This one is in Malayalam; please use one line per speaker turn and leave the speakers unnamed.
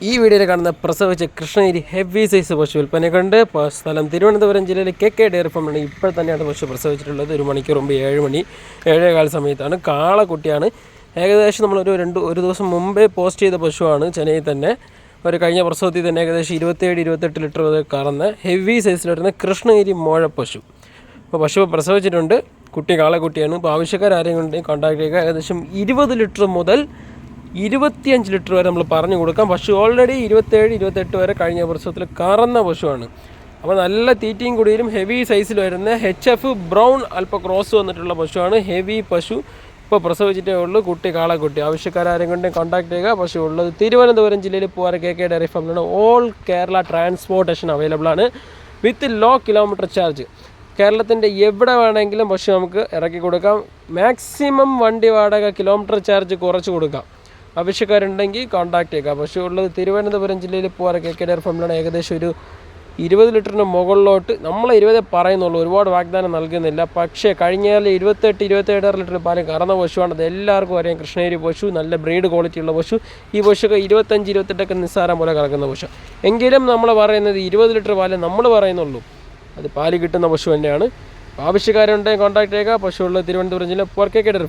ഈ വീഡിയോയിൽ കാണുന്ന പ്രസവിച്ച കൃഷ്ണഗിരി ഹെവി സൈസ് പശു ഉൽപ്പന്നം കണ്ട് സ്ഥലം തിരുവനന്തപുരം ജില്ലയിലെ കെ കെ ഡയറി ഫാമിലാണ് ഇപ്പോൾ തന്നെയാണ് പശു പ്രസവിച്ചിട്ടുള്ളത്. ഒരു മണിക്കൂർ മുമ്പ് ഏഴ് മണി ഏഴേകാല സമയത്താണ്. കാളക്കുട്ടിയാണ്. ഏകദേശം നമ്മളൊരു രണ്ട് ഒരു ദിവസം മുമ്പേ പോസ്റ്റ് ചെയ്ത പശുവാണ് ചെന്നൈയിൽ തന്നെ. ഒരു കഴിഞ്ഞ പ്രസവത്തിൽ തന്നെ ഏകദേശം ഇരുപത്തേഴ് ഇരുപത്തെട്ട് ലിറ്റർ വരെ കറന്ന് ഹെവി സൈസിൽ വരുന്ന കൃഷ്ണഗിരി മോഴ പശു. അപ്പോൾ പശു പ്രസവിച്ചിട്ടുണ്ട്. കുട്ടി കാളക്കുട്ടിയാണ്. ഇപ്പോൾ ആവശ്യക്കാരെങ്കിലും ഉണ്ടെങ്കിൽ കോൺടാക്ട് ചെയ്യുക. ഏകദേശം ഇരുപത് ലിറ്റർ മുതൽ ഇരുപത്തിയഞ്ച് ലിറ്റർ വരെ നമ്മൾ പറഞ്ഞു കൊടുക്കാം. പശു ഓൾറെഡി ഇരുപത്തേഴ് ഇരുപത്തെട്ട് വരെ കഴിഞ്ഞ വർഷത്തിൽ കറന്ന പശുവാണ്. അപ്പോൾ നല്ല തീറ്റയും കുടിയിലും ഹെവി സൈസിൽ വരുന്ന എച്ച് എഫ് ബ്രൗൺ അല്പം ക്രോസ് വന്നിട്ടുള്ള പശുവാണ്. ഹെവി പശു ഇപ്പോൾ പ്രസവിച്ചിട്ടേ ഉള്ളൂ. കുട്ടി കാളക്കുട്ടി ആവശ്യക്കാരും കൊണ്ടും കോൺടാക്ട് ചെയ്യുക. പശു ഉള്ളത് തിരുവനന്തപുരം ജില്ലയിൽ പൂവാറ കെ കെ ഡയറി ഫാമിലാണ് ഓൾ കേരള ട്രാൻസ്പോർട്ടേഷൻ അവൈലബിൾ ആണ്. വിത്ത് ലോ കിലോമീറ്റർ ചാർജ് കേരളത്തിന്റെ എവിടെ വേണമെങ്കിലും പശു നമുക്ക് ഇറക്കി കൊടുക്കാം. മാക്സിമം വണ്ടി വാടക കിലോമീറ്റർ ചാർജ് കുറച്ച് കൊടുക്കാം. ആവശ്യക്കാരുണ്ടെങ്കിൽ കോൺടാക്ട് ചെയ്യുക പശു ഉള്ളത് തിരുവനന്തപുരം ജില്ലയിൽ പോകാറ് കെ കെ ഡയർ ഫാമിലാണ് ഏകദേശം ഒരു ഇരുപത് ലിറ്ററിന് മുകളിലോട്ട് നമ്മൾ ഇരുപതേ പറയുന്നുള്ളൂ. ഒരുപാട് വാഗ്ദാനം നൽകുന്നില്ല. പക്ഷേ കഴിഞ്ഞാൽ ഇരുപത്തെട്ട് ഇരുപത്തേഴ് ലിറ്റർ പാൽ കറന്ന പശുവാണ്. അത് എല്ലാവർക്കും അറിയാം. കൃഷ്ണഗിരി പശു നല്ല ബ്രീഡ് ക്വാളിറ്റി ഉള്ള പശു. ഈ പശുക്കെ ഇരുപത്തഞ്ച് ഇരുപത്തെട്ടൊക്കെ നിസ്സാരം പോലെ കറക്കുന്ന പശു. എങ്കിലും നമ്മൾ പറയുന്നത് ഇരുപത് ലിറ്റർ പാൽ നമ്മൾ പറയുന്നുള്ളൂ. അത് പാൽ കിട്ടുന്ന പശു തന്നെയാണ്. ആവശ്യക്കാരുണ്ടെങ്കിൽ കോൺടാക്ട് ചെയ്യുക. പശുവുള്ള തിരുവനന്തപുരം ജില്ല ഫാം